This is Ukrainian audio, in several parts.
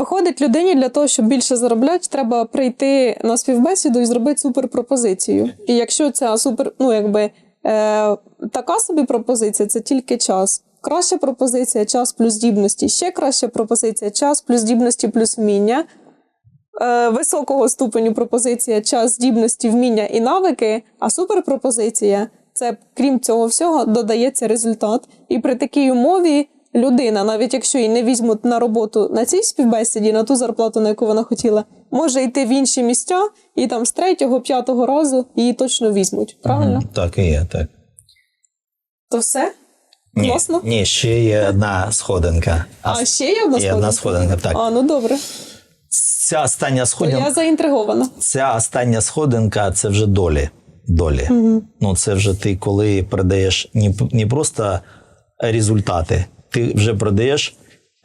Виходить, людині для того, щоб більше заробляти, треба прийти на співбесіду і зробити суперпропозицію. І якщо ця супер, ну якби е, така собі пропозиція, це тільки час. Краща пропозиція час плюс здібності. Ще краща пропозиція час плюс здібності плюс вміння. Е, високого ступеню пропозиція час здібності, вміння і навики, а суперпропозиція це крім цього всього додається результат. І при такій умові людина, навіть якщо її не візьмуть на роботу на цій співбесіді, на ту зарплату, на яку вона хотіла, може йти в інші місця, і там з третього, п'ятого разу її точно візьмуть. Правильно? Мгм, Так і є, так. То все? Ні, Класно? ні, ще є одна сходинка. А ще є одна є одна сходинка? сходинка, так. А, ну добре. Ця остання сходинка. я заінтригована. Ця остання сходинка це вже долі. долі. Ну, це вже ти, коли продаєш не, не просто результати, ти вже продаєш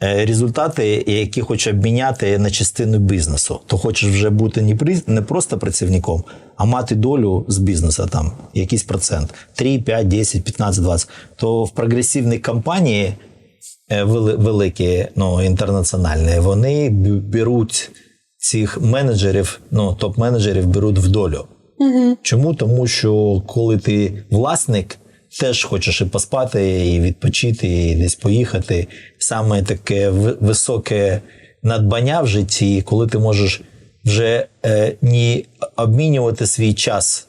е, результати, які хочеш обміняти на частину бізнесу. То хочеш вже бути не, просто працівником, а мати долю з бізнесу, там якийсь процент 3, 5, 10, 15, 20. То в прогресивній компанії е, великі, ну, інтернаціональні, вони беруть цих менеджерів, ну, топ-менеджерів беруть в долю. Угу. Чому? Тому що коли ти власник, теж хочеш і поспати, і відпочити, і десь поїхати. Саме таке високе надбання в житті, коли ти можеш вже е, не обмінювати свій час.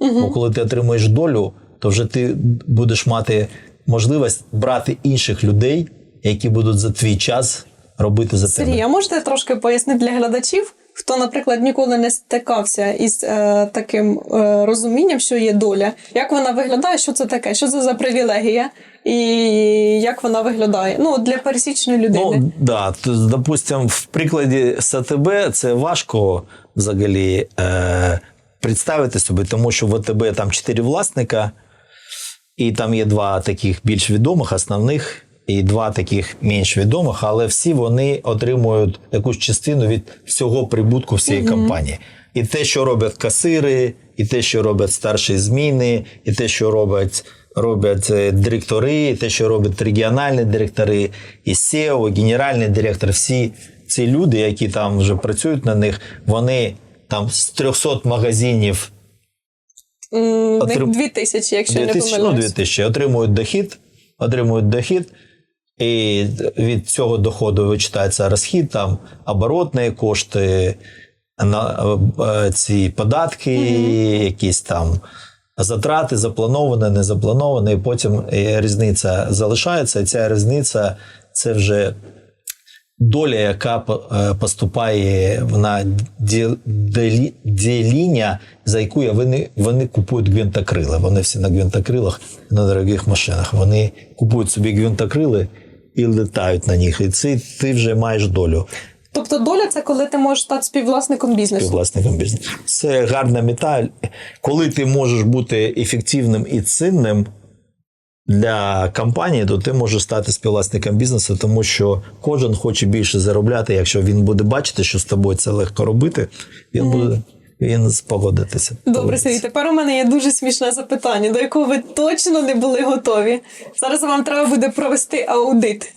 Бо коли ти отримуєш долю, то вже ти будеш мати можливість брати інших людей, які будуть за твій час робити за тебе. Сергій, а можете трошки пояснити для глядачів, хто, наприклад, ніколи не стикався із е, таким е, розумінням, що є доля, як вона виглядає, що це таке, що це за привілегія, і як вона виглядає? Ну, для пересічної людини. Ну, да, то, допустим, в прикладі СТБ це важко взагалі е, представити собі, тому що в АТБ там чотири власника, і там є два таких більш відомих, основних, і два таких менш відомих, але всі вони отримують якусь частину від всього прибутку всієї компанії. І те, що роблять касири, і те, що роблять старші зміни, і те, що роблять роблять е, директори, і те, що роблять регіональні директори, і SEO, і генеральний директор, всі ці люди, які там вже працюють на них, вони там з 300 магазинів отрим- дві тисячі, якщо 2000, не ну, помиляюсь. 2000, отримують дохід, отримують дохід, і від цього доходу вичитається розхід, там оборотні кошти, на, е, ці податки, якісь там затрати, заплановані, не заплановані, і потім е, різниця залишається. І ця різниця це вже доля, яка е, поступає на ді- діління, за яку вони, вони купують гвинтокрили. Вони всі на гвинтокрилах, на дорогих машинах. Вони купують собі гвинтокрили і летають на них. І це ти вже маєш долю Тобто доля це коли ти можеш стати співвласником бізнесу. співвласником бізнесу. Це гарна мета. Коли ти можеш бути ефективним і цінним для компанії, то ти можеш стати співвласником бізнесу, тому що кожен хоче більше заробляти. Якщо він буде бачити, що з тобою це легко робити, він буде він спогодитися. Добре, Сергій, тепер у мене є дуже смішне запитання, до якого ви точно не були готові. Зараз вам треба буде провести аудит.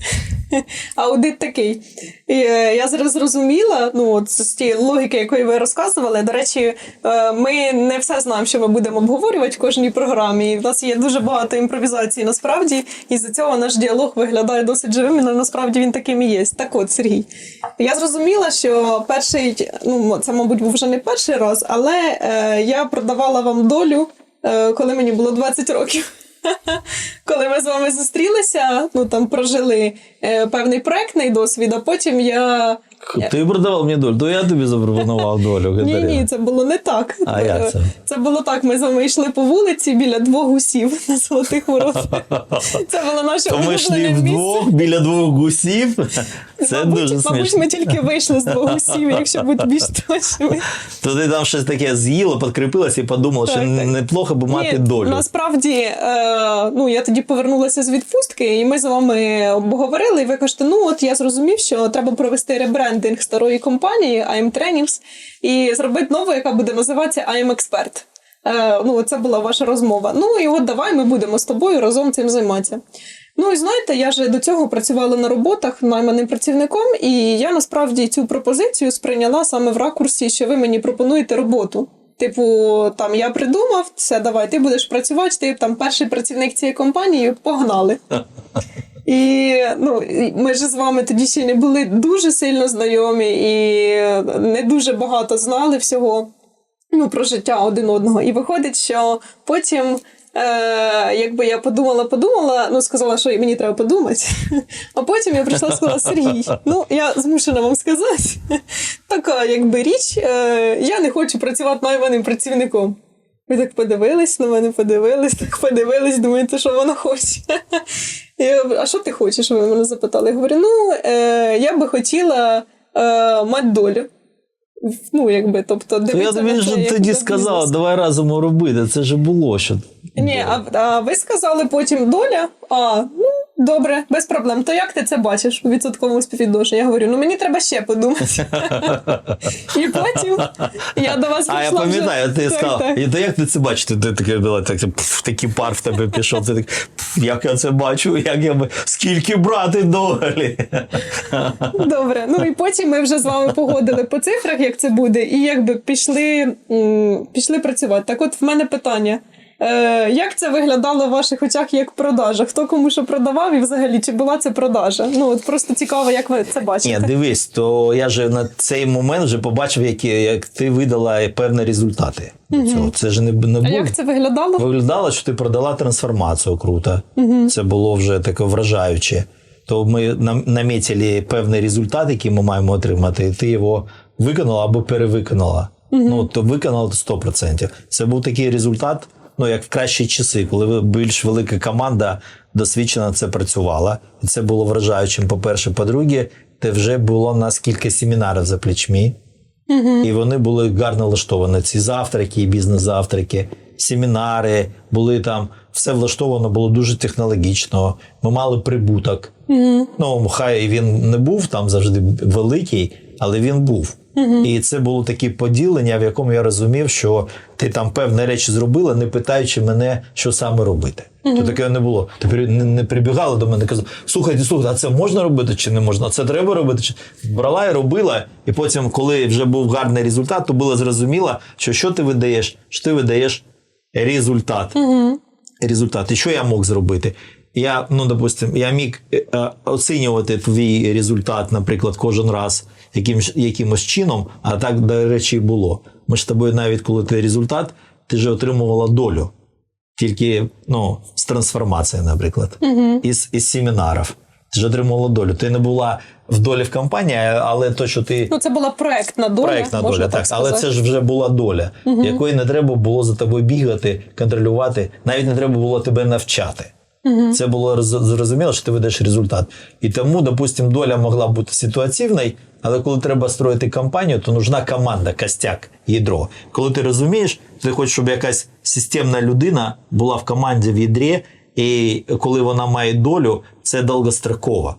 Аудит такий. І, е, я зараз зрозуміла, ну от з тієї логіки, якої ви розказували. До речі, е, ми не все знаємо, що ми будемо обговорювати в кожній програмі. І в нас є дуже багато імпровізації насправді, і з цього наш діалог виглядає досить живим, і насправді він таким і є. Так от, Сергій, я зрозуміла, що перший, ну це, мабуть, був вже не перший раз, але е, я продавала вам долю, е, коли мені було 20 років. Коли ми з вами зустрілися, ну там прожили е, певний проектний досвід, а потім я. Ти продавав мені долю, то я тобі запропонував долю. Ні, Катерина. ні, це було не так. А як це? Це було так. Ми з вами йшли по вулиці біля двох гусів на золотих воротах. Це було наше То ми йшли вдвох біля двох гусів. Це мабуть, дуже мабуть, смішно. ми тільки вийшли з двох гусів, якщо бути більш точними. То ти там щось таке з'їла, підкріпилась і подумала, що Так, неплохо би мати Ні, долю. Насправді, е, ну я тоді повернулася з відпустки, і ми з вами обговорили. І ви кажете, ну от я зрозумів, що треба провести ребрендинг старої компанії IM Trainings і зробити нову, яка буде називатися IM Expert. Е, ну, це була ваша розмова. Ну і от давай ми будемо з тобою разом цим займатися. Ну і знаєте, я ж до цього працювала на роботах найманим працівником, і я насправді цю пропозицію сприйняла саме в ракурсі, що ви мені пропонуєте роботу. Типу, там я придумав, все, давай, ти будеш працювати, ти там перший працівник цієї компанії, погнали. І ну, ми ж з вами тоді ще не були дуже сильно знайомі і не дуже багато знали всього ну, про життя один одного. І виходить, що потім, е, якби я подумала, подумала, ну сказала, що мені треба подумати. А потім я прийшла і сказала, Сергій, ну я змушена вам сказати, така якби річ, е, я не хочу працювати найманим працівником. Ви так подивились на мене, подивились, так подивились, думаєте, що вона хоче. Я говорю, а що ти хочеш? Ви мене запитали. Я говорю, ну е, я би хотіла е, мати долю. Ну, якби, тобто, То я він тобі на ж це як тоді сказав, бізнес. давай разом робити. Це ж було що. Ні, а, а ви сказали потім доля. А, ну добре, без проблем. То як ти це бачиш у відсотковому співвідношенні? Я говорю, ну мені треба ще подумати. І потім я до вас А я пам'ятаю, ти сказав, і то як ти це бачиш? Ти, таке була, так, такий пар в тебе пішов. Ти так, як я це бачу, як я скільки брати долі. Добре, ну і потім ми вже з вами погодили по цифрах, як це буде, і якби пішли, пішли працювати. Так от в мене питання. Е, як це виглядало в ваших очах як продажа? Хто кому що продавав і взагалі чи була це продажа? Ну от просто цікаво, як ви це бачите. Ні, дивись, то я же на цей момент вже побачив, які, як ти видала певні результати. Цього. Це ж не, не А як це виглядало? Виглядало, що ти продала трансформацію круто. Це було вже таке вражаюче. То ми нам- намітили певний результат, який ми маємо отримати, і ти його виконала або перевиконала. Ну, то виконала 100%. Це був такий результат, ну як в кращі часи, коли більш велика команда досвідчена це працювала. І це було вражаючим. По-перше, по-друге, те вже було у нас кілька семінарів за плечмі. І вони були гарно влаштовані. Ці завтраки, бізнес-завтраки, семінари були там. Все влаштовано було дуже технологічно. Ми мали прибуток. Ну, хай він не був там завжди великий, але він був. І це було таке поділення, в якому я розумів, що ти там певні речі зробила, не питаючи мене, що саме робити. То таке не було. Ти не, не прибігала до мене казала: слухайте, слухайте, а це можна робити чи не можна? А це треба робити? Чи брала і робила. І потім, коли вже був гарний результат, то було зрозуміло, що що ти видаєш, що ти видаєш результат. Результат. І що я мог зробити? Я, ну, допустим, я міг е, е, оцінювати твій результат, наприклад, кожен раз якимсь, якимось чином, а так, до речі, і було. Ми ж з тобою, навіть коли ти результат, ти ж отримувала долю. Тільки ну, з трансформації, наприклад, із, із семінарів. Ти ж отримувала долю. Ти не була в долі в компанії, але то, що ти Ну, це була проектна доля. проектна доля, так, але це ж вже була доля, якої не треба було за тобою бігати, контролювати, навіть не треба було тебе навчати. Це було зрозуміло, що ти ведеш результат. І тому, допустимо, доля могла бути ситуаційною, але коли треба строїти компанію, то нужна команда, костяк, ядро. Коли ти розумієш, ти хочеш, щоб якась системна людина була в команді в ядрі, і коли вона має долю, це довгостроково.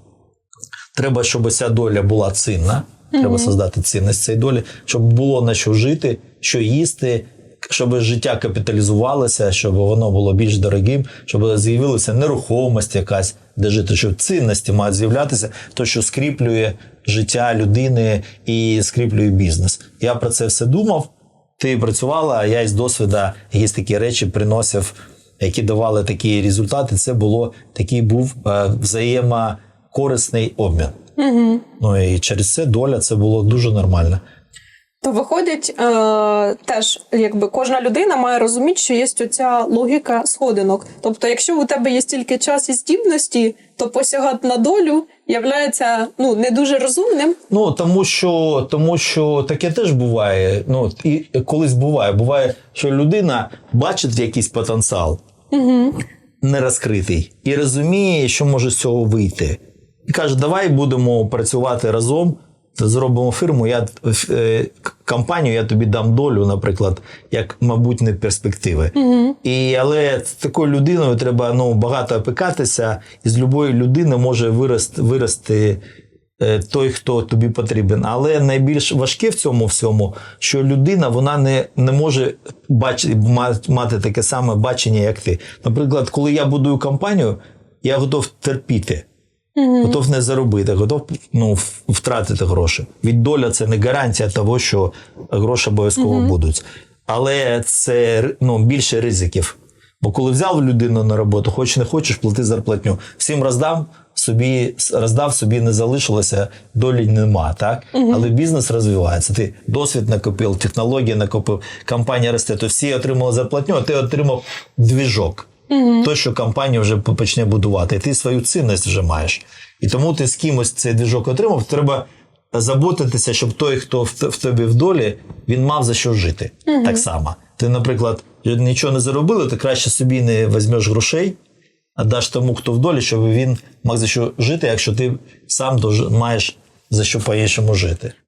Треба, щоб ця доля була цінна. Треба создати цінність цієї долі, щоб було на що жити, що їсти, щоб життя капіталізувалося, щоб воно було більш дорогим, щоб з'явилася нерухомість якась, де жити, що цінності мають з'являтися, то що скріплює життя людини і скріплює бізнес. Я про це все думав. Ти працювала, а я із досвіду якісь такі речі приносив, які давали такі результати. Це було такий був е, взаємокорисний обмін. Угу. Ну і через це доля це було дуже нормально. То виходить, е, теж якби кожна людина має розуміти, що є оця логіка сходинок. Тобто, якщо у тебе є стільки час і здібності, то посягати на долю являється ну не дуже розумним. Ну тому що, тому що таке теж буває. Ну і колись буває. Буває, що людина бачить якийсь потенціал угу. не розкритий і розуміє, що може з цього вийти. І каже, давай будемо працювати разом. Зробимо фірму, я е, компанію, я тобі дам долю, наприклад, як майбутні перспективи. І, але з такою людиною треба ну, багато опікатися, і з любої людини може вирости, вирости е, той, хто тобі потрібен. Але найбільш важке в цьому всьому, що людина вона не, не може бач, ма- мати таке саме бачення, як ти. Наприклад, коли я будую компанію, я готов терпіти, готов не заробити, готов ну, втратити гроші. Від доля це не гарантія того, що гроші обов'язково будуть. Але це ну, більше ризиків. Бо коли взяв людину на роботу, хоч не хочеш, плати зарплатню. Всім роздав, собі роздав, собі не залишилося, долі нема, так? Але бізнес розвивається. Ти досвід накопив, технології накопив, компанія росте, то всі отримали зарплатню, а ти отримав двіжок. То, що компанія вже почне будувати, і ти свою цінність вже маєш. І тому ти з кимось цей двіжок отримав, треба заботитися, щоб той, хто в тобі в долі, він мав за що жити. Так само. Ти, наприклад, нічого не заробили, ти краще собі не візьмеш грошей, а даш тому, хто в долі, щоб він мав за що жити, якщо ти сам маєш за що по-іншому жити.